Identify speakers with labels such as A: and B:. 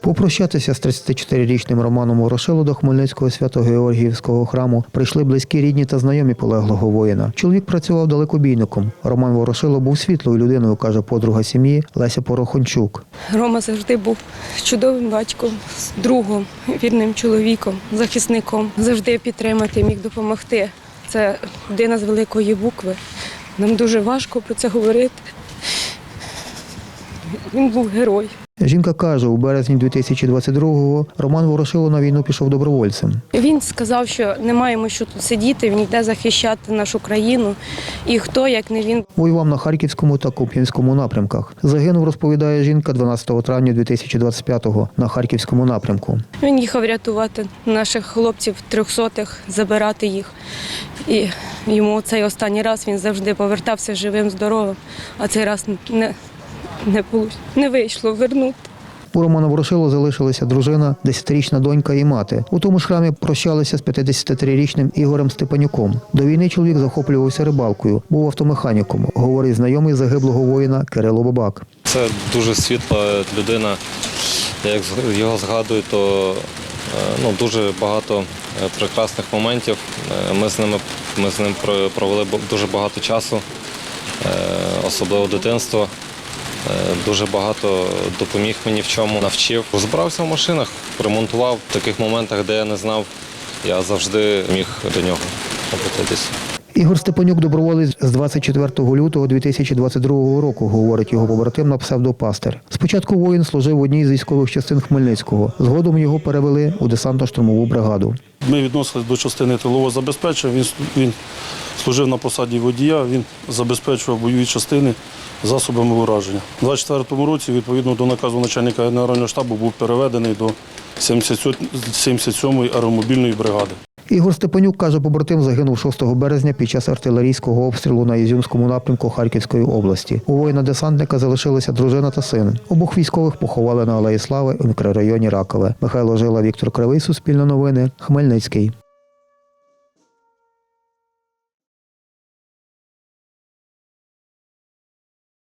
A: Попрощатися з 34-річним Романом Ворошило до Хмельницького свято-Георгіївського храму прийшли близькі рідні та знайомі полеглого воїна. Чоловік працював далекобійником. Роман Ворошило був світлою людиною, каже подруга сім'ї Леся Порохончук.
B: Рома завжди був чудовим батьком, другом, вірним чоловіком, захисником. Завжди підтримати, міг допомогти. Це людина з великої букви. Нам дуже важко про це говорити. Він був герой.
A: Жінка каже, у березні 2022-го Роман Ворошило на війну пішов добровольцем.
B: Він сказав, що не маємо що тут сидіти, він йде захищати нашу країну. І хто, як не він,
A: Воював на Харківському та Куп'янському напрямках. Загинув, розповідає жінка 12 травня 2025-го на Харківському напрямку.
B: він їхав рятувати наших хлопців трьохсотих, забирати їх. І йому цей останній раз він завжди повертався живим, здоровим, а цей раз не, не, получ- не вийшло вернути.
A: У Романа Ворошило залишилися дружина, 10-річна донька і мати. У тому ж храмі прощалися з 53-річним Ігорем Степанюком. До війни чоловік захоплювався рибалкою, був автомеханіком, говорить знайомий загиблого воїна Кирило Бабак.
C: Це дуже світла людина. Як його згадую, то е, ну, дуже багато е, прекрасних моментів. Е, Ми з, ними, ми з ним про- провели дуже багато часу, особливо дитинство. Е, Дуже багато допоміг мені в чому, навчив. Розбирався в машинах, ремонтував в таких моментах, де я не знав. Я завжди міг до нього обратитися.
A: Ігор Степанюк доброволець з 24 лютого 2022 року, говорить його побратим на псевдопастер. Спочатку воїн служив в одній з військових частин Хмельницького. Згодом його перевели у десантно-штурмову бригаду.
D: Ми відносились до частини тилового забезпечення. Він, він служив на посаді водія, він забезпечував бойові частини засобами ураження. У 24-му році, відповідно до наказу начальника Генерального штабу, був переведений до 77-ї аеромобільної бригади.
A: Ігор Степанюк каже, побратим загинув 6 березня під час артилерійського обстрілу на Ізюмському напрямку Харківської області. У воїна-десантника залишилися дружина та син. Обох військових поховали на Алеї Слави у мікрорайоні Ракове. Михайло Жила, Віктор Кривий, Суспільне новини, Хмельницький.